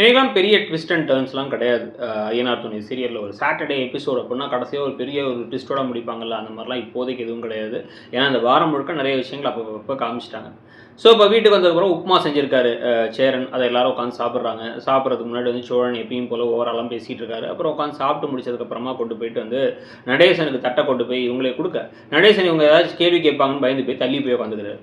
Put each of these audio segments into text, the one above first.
எனக்கெல்லாம் பெரிய twist and டேர்ன்ஸ்லாம் கிடையாது. ஐயனார் துணை சீரியலில் ஒரு சாட்டர்டே எபிசோட் அப்படின்னா கடைசியாக ஒரு பெரிய ஒரு ட்விஸ்ட்டோட முடிப்பாங்கல்ல அந்த மாதிரிலாம் இப்போதைக்கு எதுவும் கிடையாது. ஏன்னா அந்த வாரம் முழுக்க நிறைய விஷயங்கள் அப்போ அப்போ காமிச்சிட்டாங்க. ஸோ இப்போ வீட்டுக்கு வந்ததுக்கப்புறம் உப்புமா செஞ்சிருக்காரு சேரன். அதை எல்லாரும் உட்காந்து சாப்பிட்றாங்க. சாப்பிட்றதுக்கு முன்னாடி வந்து சோழன் எப்பயும் போல் ஓவராலாம் பேசிகிட்டு இருக்காரு. அப்புறம் உட்காந்து சாப்பிட்டு முடிச்சதுக்கப்புறமா கொண்டு போயிட்டு வந்து நடேசனுக்கு தட்டை கொண்டு போய் இவங்களே கொடுக்க. நடேசன் இவங்க ஏதாச்சும் கேள்வி கேட்பாங்கன்னு பயந்து போய் தள்ளி போய் உட்காந்துக்கிறாரு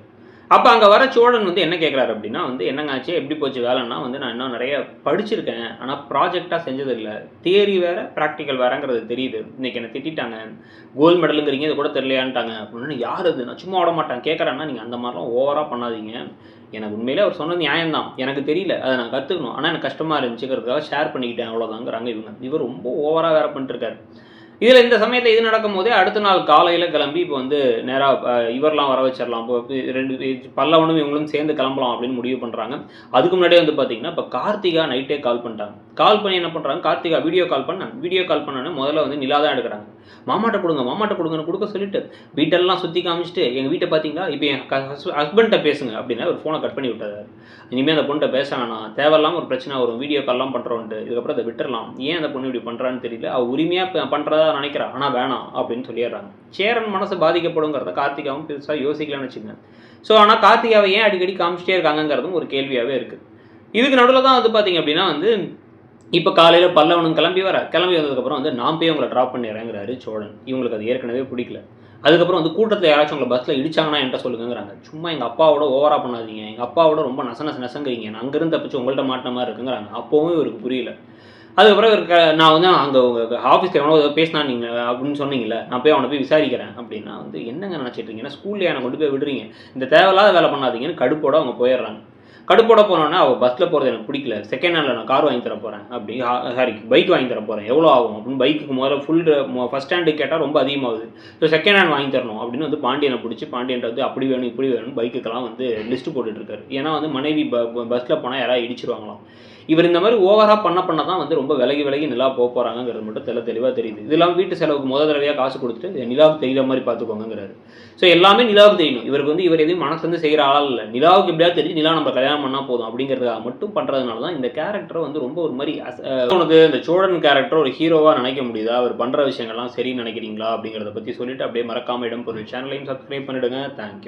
அப்போ அங்கே வர சோழன் வந்து என்ன கேட்குறாரு அப்படின்னா வந்து என்னங்க ஆச்சு? எப்படி போச்சு வேலைன்னா வந்து நான் இன்னும் நிறைய படிச்சிருக்கேன். ஆனால் ப்ராஜெக்டாக செஞ்சதில்லை. தியரி வேறு ப்ராக்டிக்கல் வேறங்கிறது தெரியுது. இன்னைக்கு என்ன திட்டிட்டாங்க. கோல்டு மெடலுங்கிறீங்க இது கூட தெரியலையான்ட்டாங்க. அப்படின்னு யார் அது? நான் சும்மா விட மாட்டேன் கேட்குறேன்னா நீங்கள் அந்த மாதிரிலாம் ஓவராக பண்ணாதீங்க. எனக்கு உண்மையிலே அவர் சொன்னது நியாயம்தான். எனக்கு தெரியல. அதை நான் கற்றுக்கணும் ஆனால் எனக்கு கஷ்டமாக இருந்துச்சுக்கிறதுக்காக ஷேர் பண்ணிக்கிட்டேன். அவ்வளோதாங்கிறாங்க இவங்க. இவர் ரொம்ப ஓவராக வேறு பண்ணிட்டுருக்காரு. இதில் இந்த சமயத்தில் இது நடக்கும் போதே அடுத்த நாள் காலையில் கிளம்பி இப்போ வந்து நேராக இவரெலாம் வர வச்சிடலாம் இப்போ ரெண்டு பல்லவனும் இவங்களும் சேர்ந்து கிளம்பலாம் அப்படின்னு முடிவு பண்ணுறாங்க அதுக்கு முன்னாடியே வந்து பார்த்தீங்கன்னா இப்போ கார்த்திகா நைட்டே கால் பண்ணிட்டாங்க. கால் பண்ணி என்ன பண்ணுறாங்க கார்த்திகா வீடியோ கால் பண்ண வீடியோ கால் பண்ணோன்னே முதல்ல வந்து நிலா தான் எடுக்கிறாங்க. மாமாட்ட கொடுங்க மாமாட்ட கொடுங்கன்னு கொடுக்க சொல்லிட்டு வீட்டெல்லாம் சுற்றி காமிச்சிட்டு எங்கள் வீட்டை பார்த்தீங்களா இப்போ என் ஹஸ்பண்ட்டை பேசுங்க அப்படின்னா ஒரு ஃபோனை கட் பண்ணி விட்டாரு இனிமேல் அந்த பொண்ணை பேச வேணாம் தேவையில்லாம ஒரு பிரச்சனை வரும். வீடியோ கால்லாம் பண்ணுறோன்ட்டு இதுக்கப்புறம் அதை விட்டுறலாம். ஏன் அந்த பொண்ணு இப்படி பண்ணுறான்னு தெரியல. அவள் உரிமையாக பண்ணுறதா நினைக்கிறா. ஆனால் வேணாம் அப்படின்னு சொல்லிடுறாங்க. சேரன் மனசு பாதிக்கப்படுங்கிறத கார்த்திகாவும் பெருசாக யோசிக்கலாம்னு வச்சுக்கோங்க. ஸோ ஆனால் கார்த்திகாவை ஏன் அடிக்கடி காமிச்சிட்டே இருக்காங்கங்கிறதும் ஒரு கேள்வியாகவே இருக்குது இதுக்கு நடுவில் தான் வந்து பார்த்தீங்க அப்படின்னா வந்து இப்போ காலையில் பல்லவனும் கிளம்பி வர கிளம்பி வந்ததுக்கப்புறம் வந்து நான் போய் உங்களை ட்ராப் பண்ணிடுறேங்கிறாரு சோழன். இவங்களுக்கு அது ஏற்கனவே பிடிக்கல. அதுக்கப்புறம் வந்து கூட்டத்தில் யாராச்சும் உங்களை பஸ்ஸில் இடிச்சாங்கன்னா என்கிட்ட சொல்லுங்கிறாங்க சும்மா எங்கள் அப்பாவோட ஓவராக பண்ணாதீங்க. எங்கள் அப்பாவோட ரொம்ப நச நச நசங்குறீங்க. நான் அங்கேருந்து தப்பிச்சு உங்கள்கிட்ட மாட்டின மாதிரி இருக்குங்கிறாங்க. அப்போவும் இவருக்கு புரியல. அதுக்கப்புறம் இவருக்கு நான் வந்து அங்கே உங்கள் ஆஃபீஸில் எவ்வளோ ஏதோ பேசினா நீங்கள் அப்படின்னு சொன்னீங்களே நான் போய் அவனை போய் விசாரிக்கிறேன் அப்படின்னா வந்து என்னங்க நினச்சிட்டு இருக்கீங்கன்னா ஸ்கூல்ல என்னை கொண்டு போய் விடுறீங்க? இந்த தேவையில்லாத வேலை பண்ணாதீங்கன்னு கடுப்போட அவங்க போயிடுறாங்க. கடுப்போட போனோன்னா அவள் பஸ்ஸில் போகிறது எனக்கு பிடிக்கல. செகண்ட் ஹேண்டில் நான் கார் வாங்கி தர போகிறேன் அப்படி சாரி பைக் வாங்கி தர போகிறேன் எவ்வளோ ஆகும் அப்படின்னு பைக்கு முதல்ல ஃபுல் ஃபஸ்ட் ஹேண்டு கேட்டால் ரொம்ப அதிகமாகுது. ஸோ செகண்ட் ஹேண்ட் வாங்கி தரணும் அப்படின்னு வந்து பாண்டியனை பிடிச்சி பாண்டியன் வந்து அப்படி வேணும் இப்படி வேணும் பைக்குக்கெல்லாம் வந்து லிஸ்ட் போட்டுட்ருக்காரு. ஏன்னா வந்து மனைவி ப பஸ்ஸில் போனால் யாராவது இடிச்சிருவாங்களாம். இவர் இந்த மாதிரி ஓவராக பண்ண பண்ண தான் வந்து ரொம்ப விலகி விலகி நிலா போக போகிறாங்கிறது மட்டும் தெல தெளிவாக தெரியுது. இதெல்லாம் வீட்டு செலவுக்கு முத தடவையாக காசு கொடுத்துட்டு நிலாவுக்கு தெரியுற மாதிரி பார்த்துக்கோங்கிறாரு ஸோ எல்லாமே நிலாவுக்கு தெரியணும் இவருக்கு வந்து இவர் எதுவும் மனசுலேருந்து வந்து செய்கிற ஆள் இல்லை. நிலாவுக்கு எப்படியாவது தெரிஞ்சு நிலா நம்ம கல்யாணம் பண்ணால் போதும் அப்படிங்கிறதுக்காக மட்டும் பண்ணுறதுனால தான் இந்த கேரக்டரை வந்து ரொம்ப ஒரு மாதிரி உனக்கு இந்த சோழன் கேரக்டர் ஒரு ஹீரோவாக நினைக்க முடியுதா? அவர் பண்ணுற விஷயங்கள்லாம் சரி நினைக்கிறீங்களா? அப்படிங்கிறத பற்றி சொல்லிட்டு அப்படியே மறக்காம இடம் பொருள் சேனலையும் சப்ஸ்கிரைப் பண்ணிவிடுங்க தேங்க்யூ